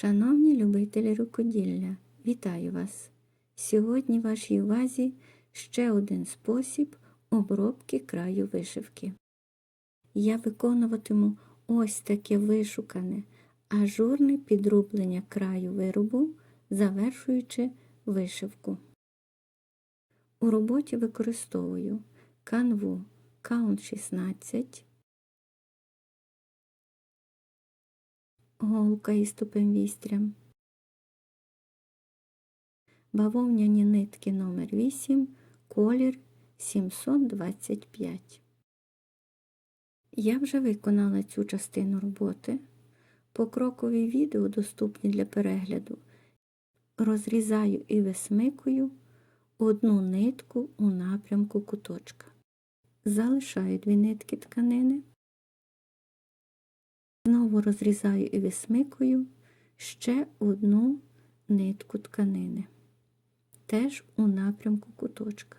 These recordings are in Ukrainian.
Шановні любителі рукоділля, вітаю вас! Сьогодні вашій увазі ще один спосіб обробки краю вишивки. Я виконуватиму ось таке вишукане, ажурне підрублення краю виробу, завершуючи вишивку. У роботі використовую канву Count 16, голка із тупим вістрям, бавовняні нитки номер 8 колір 725. Я вже виконала цю частину роботи. Покрокові відео доступні для перегляду. Розрізаю і висмикую одну нитку у напрямку куточка. Залишаю дві нитки тканини. Знову розрізаю і висмикую ще одну нитку тканини, теж у напрямку куточка.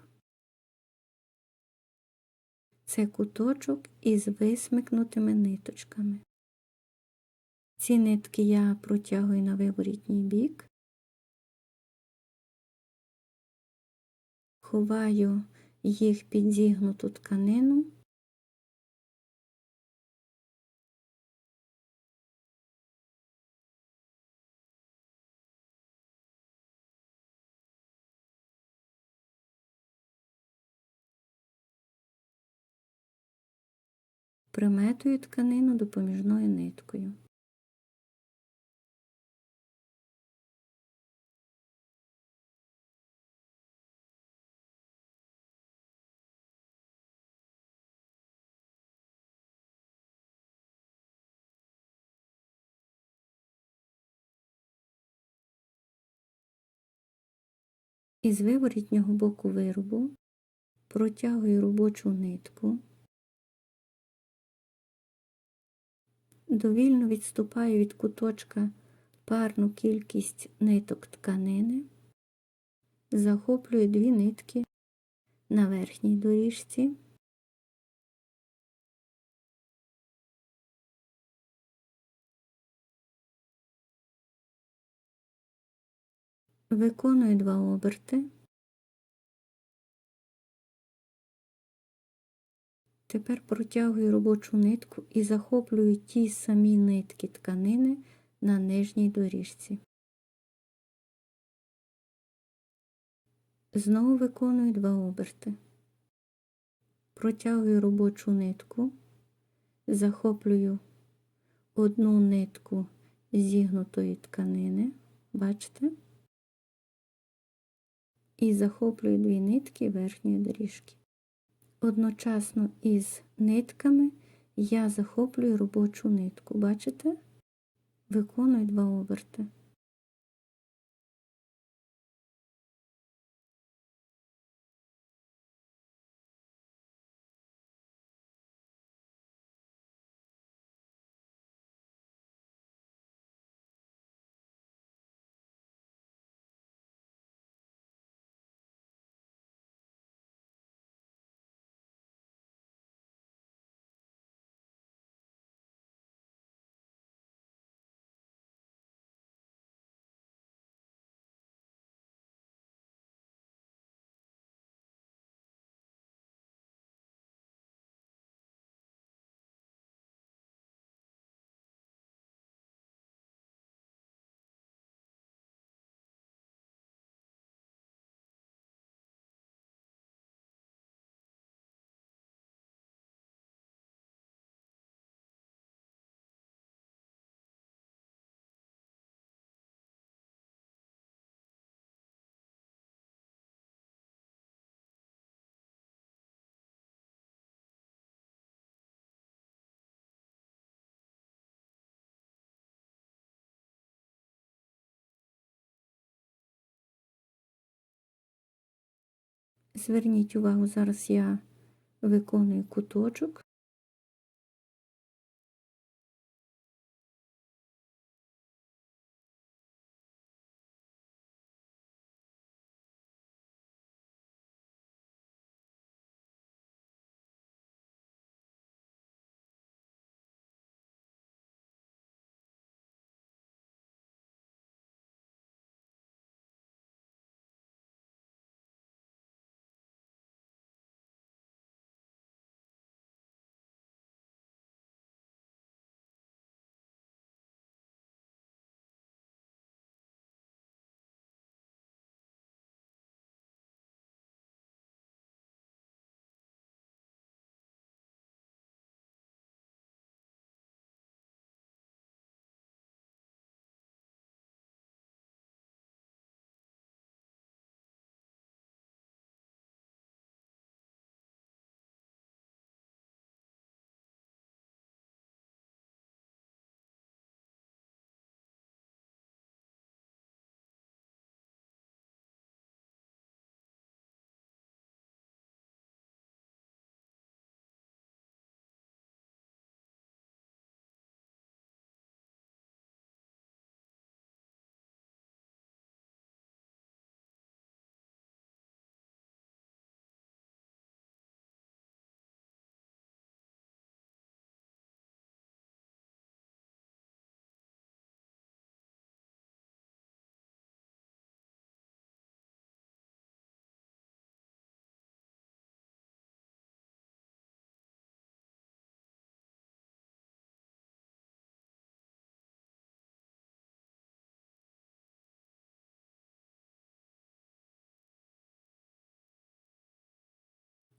Це куточок із висмикнутими ниточками. Ці нитки я протягую на виворітній бік, ховаю їх під зігнуту тканину. Приметую тканину допоміжною ниткою. Із виворітнього боку виробу протягую робочу нитку, довільно відступаю від куточка парну кількість ниток тканини, захоплюю дві нитки на верхній доріжці. Виконую два оберти. Тепер протягую робочу нитку і захоплюю ті самі нитки тканини на нижній доріжці. Знову виконую два оберти. Протягую робочу нитку, захоплюю одну нитку зігнутої тканини, бачите? І захоплюю дві нитки верхньої доріжки. Одночасно із нитками я захоплюю робочу нитку. Бачите? Виконую два оберти. Зверніть увагу, зараз я виконую куточок.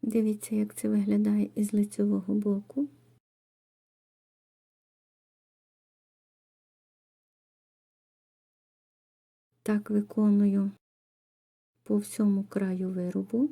Дивіться, як це виглядає із лицевого боку. Так виконую по всьому краю виробу.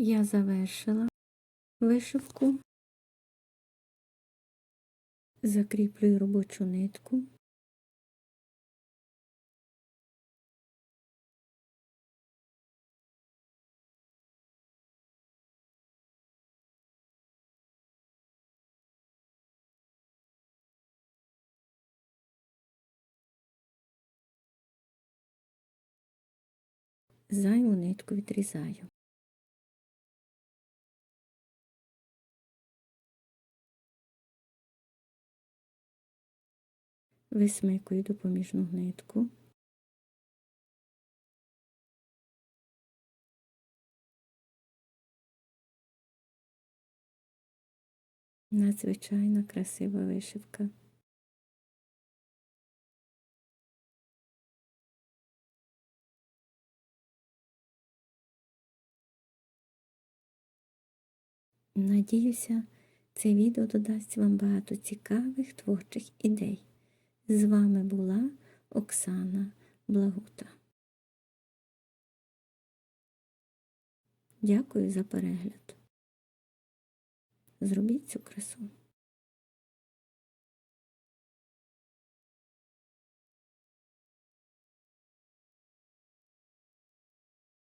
Я завершила вишивку, закріплюю робочу нитку. Зайву нитку відрізаю. Висмикую допоміжну нитку. Надзвичайно красива вишивка. Надіюся, це відео додасть вам багато цікавих творчих ідей. З вами була Оксана Благута. Дякую за перегляд. Зробіть цю красу.